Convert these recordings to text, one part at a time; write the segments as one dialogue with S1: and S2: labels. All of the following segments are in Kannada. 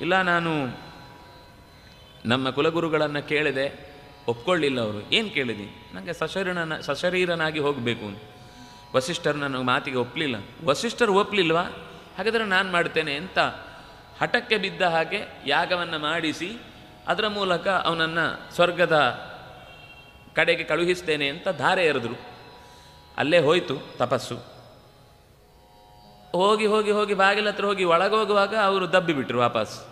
S1: ಇಲ್ಲ, ನಾನು ನಮ್ಮ ಕುಲಗುರುಗಳನ್ನು ಕೇಳಿದೆ, ಒಪ್ಕೊಳ್ಳಿಲ್ಲ ಅವರು. ಏನು ಕೇಳಿದಿ? ನನಗೆ ಸಶರೀರನ, ಸಶರೀರನಾಗಿ ಹೋಗಬೇಕು ಅಂತ. ವಸಿಷ್ಠರು ನನ್ನ ಮಾತಿಗೆ ಒಪ್ಪಲಿಲ್ಲ ವಸಿಷ್ಠರು ಒಪ್ಪಲಿಲ್ವಾ ಹಾಗಾದರೆ ನಾನು ಮಾಡ್ತೇನೆ ಅಂತ ಹಠಕ್ಕೆ ಬಿದ್ದ ಹಾಗೆ ಯಾಗವನ್ನು ಮಾಡಿಸಿ, ಅದರ ಮೂಲಕ ಅವನನ್ನು ಸ್ವರ್ಗದ ಕಡೆಗೆ ಕಳುಹಿಸ್ತೇನೆ ಅಂತ ಧಾರೆ ಎರೆದರು. ಅಲ್ಲೇ ಹೋಯಿತು ತಪಸ್ಸು. ಹೋಗಿ ಹೋಗಿ ಹೋಗಿ ಬಾಗಿಲ ಹತ್ರ ಹೋಗಿ ಒಳಗೋಗುವಾಗ ಅವರು ದಬ್ಬಿ ಬಿಟ್ಟರು ವಾಪಸ್.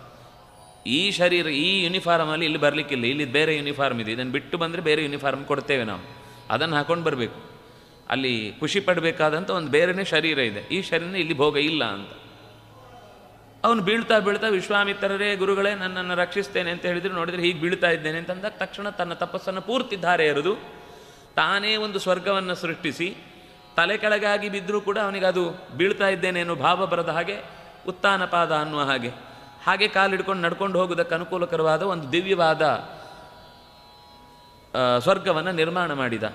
S1: ಈ ಶರೀರ, ಈ ಯೂನಿಫಾರ್ಮಲ್ಲಿ ಇಲ್ಲಿ ಬರಲಿಕ್ಕಿಲ್ಲ. ಇಲ್ಲಿ ಬೇರೆ ಯೂನಿಫಾರ್ಮ್ ಇದೆ. ಇದನ್ನು ಬಿಟ್ಟು ಬಂದರೆ ಬೇರೆ ಯೂನಿಫಾರ್ಮ್ ಕೊಡ್ತೇವೆ ನಾವು. ಅದನ್ನು ಹಾಕೊಂಡು ಬರಬೇಕು. ಅಲ್ಲಿ ಖುಷಿ ಪಡಬೇಕಾದಂಥ ಒಂದು ಬೇರೆನೇ ಶರೀರ ಇದೆ. ಈ ಶರೀರ ಇಲ್ಲಿ ಭೋಗ ಇಲ್ಲ ಅಂತ. ಅವನು ಬೀಳ್ತಾ ಬೀಳ್ತಾ ವಿಶ್ವಾಮಿತ್ರರೇ, ಗುರುಗಳೇ, ನನ್ನನ್ನು ರಕ್ಷಿಸ್ತೇನೆ ಅಂತ ಹೇಳಿದ್ರು. ನೋಡಿದರೆ ಹೀಗೆ ಬೀಳ್ತಾ ಇದ್ದೇನೆ ಅಂತಂದಾಗ ತಕ್ಷಣ ತನ್ನ ತಪಸ್ಸನ್ನು ಪೂರ್ತಿ ಧಾರೆ ಎರೆದು ತಾನೇ ಒಂದು ಸ್ವರ್ಗವನ್ನು ಸೃಷ್ಟಿಸಿ ತಲೆ ಕೆಳಗಾಗಿ ಬಿದ್ದರೂ ಕೂಡ ಅವನಿಗೆ ಅದು ಬೀಳ್ತಾ ಇದ್ದೇನೆ ಅನ್ನೋ ಭಾವ ಬರದ ಹಾಗೆ ಉತ್ತಾನಪಾದ ಅನ್ನುವ ಹಾಗೆ. ಹಾಗೆ ಕಾಲಿಡ್ಕೊಂಡು ನಡ್ಕೊಂಡು ಹೋಗೋದಕ್ಕೆ ಅನುಕೂಲಕರವಾದ ಒಂದು ದಿವ್ಯವಾದ ಸ್ವರ್ಗವನ್ನು ನಿರ್ಮಾಣ ಮಾಡಿದ.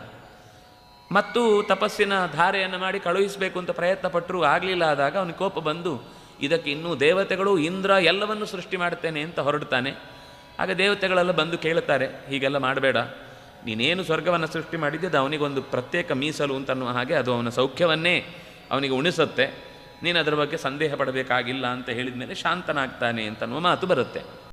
S1: ಮತ್ತು ತಪಸ್ಸಿನ ಧಾರೆಯನ್ನು ಮಾಡಿ ಕಳುಹಿಸಬೇಕು ಅಂತ ಪ್ರಯತ್ನ ಪಟ್ಟರು ಆಗಲಿಲ್ಲ ಆದಾಗ ಅವನಿಗೆ ಕೋಪ ಬಂದು, ಇದಕ್ಕೆ ಇನ್ನೂ ದೇವತೆಗಳು ಇಂದ್ರ ಎಲ್ಲವನ್ನು ಸೃಷ್ಟಿ ಮಾಡ್ತೇನೆ ಅಂತ ಹೊರಡ್ತಾನೆ. ಆಗ ದೇವತೆಗಳೆಲ್ಲ ಬಂದು ಕೇಳುತ್ತಾರೆ, ಹೀಗೆಲ್ಲ ಮಾಡಬೇಡ. ನೀನೇನು ಸ್ವರ್ಗವನ್ನು ಸೃಷ್ಟಿ ಮಾಡಿದ್ದೆ ಅದು ಅವನಿಗೊಂದು ಪ್ರತ್ಯೇಕ ಮೀಸಲು ಅಂತನ್ನುವ ಹಾಗೆ ಅದು ಅವನ ಸೌಖ್ಯವನ್ನೇ ಅವನಿಗೆ ಉಣಿಸುತ್ತೆ. ನೀನು ಅದರ ಬಗ್ಗೆ ಸಂದೇಹ ಪಡಬೇಕಾಗಿಲ್ಲ ಅಂತ ಹೇಳಿದ ಮೇಲೆ ಶಾಂತನಾಗ್ತಾನೆ ಅಂತನ್ನುವ ಮಾತು ಬರುತ್ತೆ.